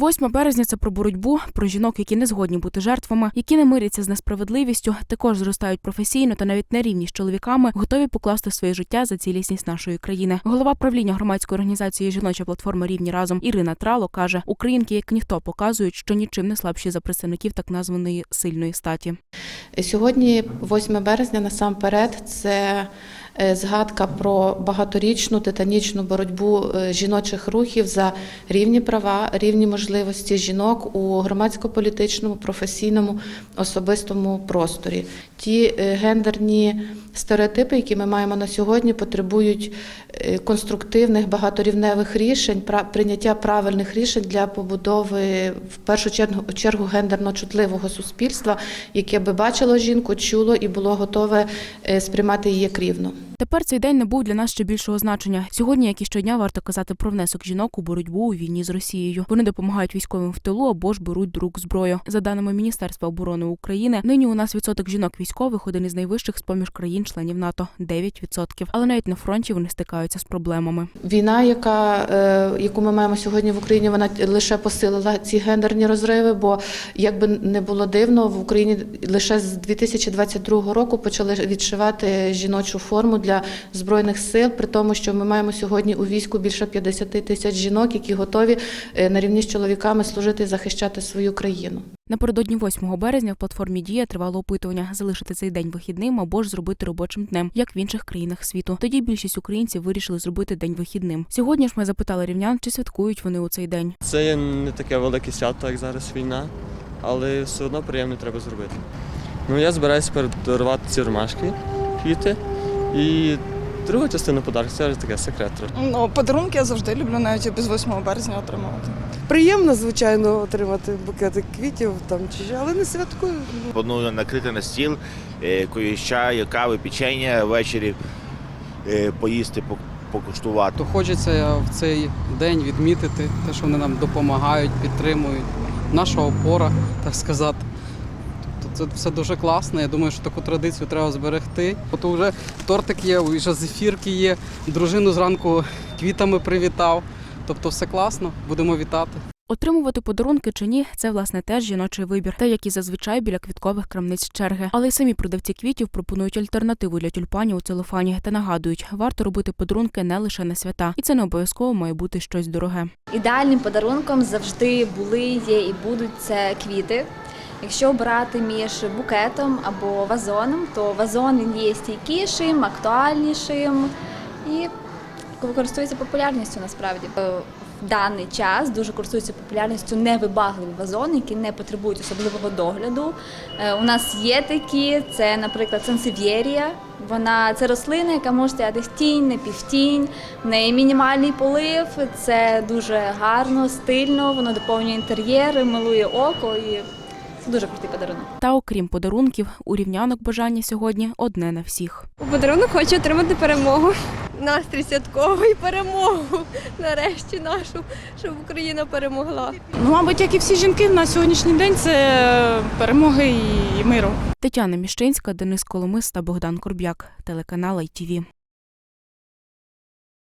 8 березня це про боротьбу, про жінок, які не згодні бути жертвами, які не миряться з несправедливістю, також зростають професійно та навіть на рівні з чоловіками, готові покласти своє життя за цілісність нашої країни. Голова правління громадської організації Жіноча платформа рівні разом Ірина Трало каже: Українки, як ніхто, показують, що нічим не слабші за представників так названої сильної статі. Сьогодні, 8 березня, насамперед, це згадка про багаторічну титанічну боротьбу е, жіночих рухів за рівні права, рівні можливості жінок у громадсько-політичному, професійному, особистому просторі. Ті е, гендерні стереотипи, які ми маємо на сьогодні, потребують е, конструктивних багаторівневих рішень, прийняття правильних рішень для побудови в першу чергу, чергу гендерно чутливого суспільства, яке би бачило жінку, чуло і було готове е, сприймати її як рівну. Тепер цей день набув для нас ще більшого значення. Сьогодні, як і щодня, варто казати про внесок жінок у боротьбу у війні з Росією. Вони допомагають військовим в тилу або ж беруть до зброю. За даними Міністерства оборони України, нині у нас відсоток жінок військових один із найвищих з поміж країн-членів НАТО 9%. Але навіть на фронті вони стикаються з проблемами. Війна, яка, е, яку ми маємо сьогодні в Україні, вона лише посилила ці гендерні розриви, бо як би не було дивно, в Україні лише з 2022 року почали відшивати жіночу форму для збройних сил, при тому, що ми маємо сьогодні у війську більше 50 тисяч жінок, які готові е, на рівні з чоловіками служити і захищати свою країну. Напередодні 8 березня в платформі Дія тривало опитування залишити цей день вихідним або ж зробити робочим днем, як в інших країнах світу. Тоді більшість українців вирішили зробити день вихідним. Сьогодні ж ми запитали рівнян, чи святкують вони у цей день. Це не таке велике свято, як зараз війна, але все одно приємно треба зробити. Ну, я збираюся подарувати ці ромашки, квіти і другу частину подарунку це вже таке секрет. Ну, подарунки я завжди люблю навіть без 8 березня отримувати. Приємно, звичайно, отримати букети квітів там чи але не святкую. Планую накрити на стіл е, якоїсь чаю, кави, печення ввечері, е, поїсти, покуштувати. То хочеться в цей день відмітити те, що вони нам допомагають, підтримують. Наша опора, так сказати. Тобто це все дуже класно. Я думаю, що таку традицію треба зберегти. От вже тортик є, вже зефірки є. Дружину зранку квітами привітав. Тобто все класно, будемо вітати. Отримувати подарунки чи ні, це власне теж жіночий вибір, та як і зазвичай біля квіткових крамниць черги. Але й самі продавці квітів пропонують альтернативу для тюльпанів у целофані та нагадують, варто робити подарунки не лише на свята, і це не обов'язково має бути щось дороге. Ідеальним подарунком завжди були, є і будуть це квіти. Якщо обирати між букетом або вазоном, то вазон він є стійкішим, актуальнішим і користується популярністю насправді. Е, В даний час дуже користуються популярністю невибагливі вазони, які не потребують особливого догляду. Е, У нас є такі, це, наприклад, сансев'єрія. Вона це рослина, яка може стояти в тінь, не півтінь. В неї мінімальний полив. Це дуже гарно, стильно. Воно доповнює інтер'єр, милує око і дуже крутий подарунок. Та окрім подарунків, у рівнянок бажання сьогодні одне на всіх. У подарунок хочу отримати перемогу. Настрій святковий перемогу. Нарешті нашу, щоб Україна перемогла. Ну, мабуть, як і всі жінки на сьогоднішній день, це перемоги і миру. Тетяна Міщинська, Денис Коломис та Богдан Корб'як, телеканал ITV.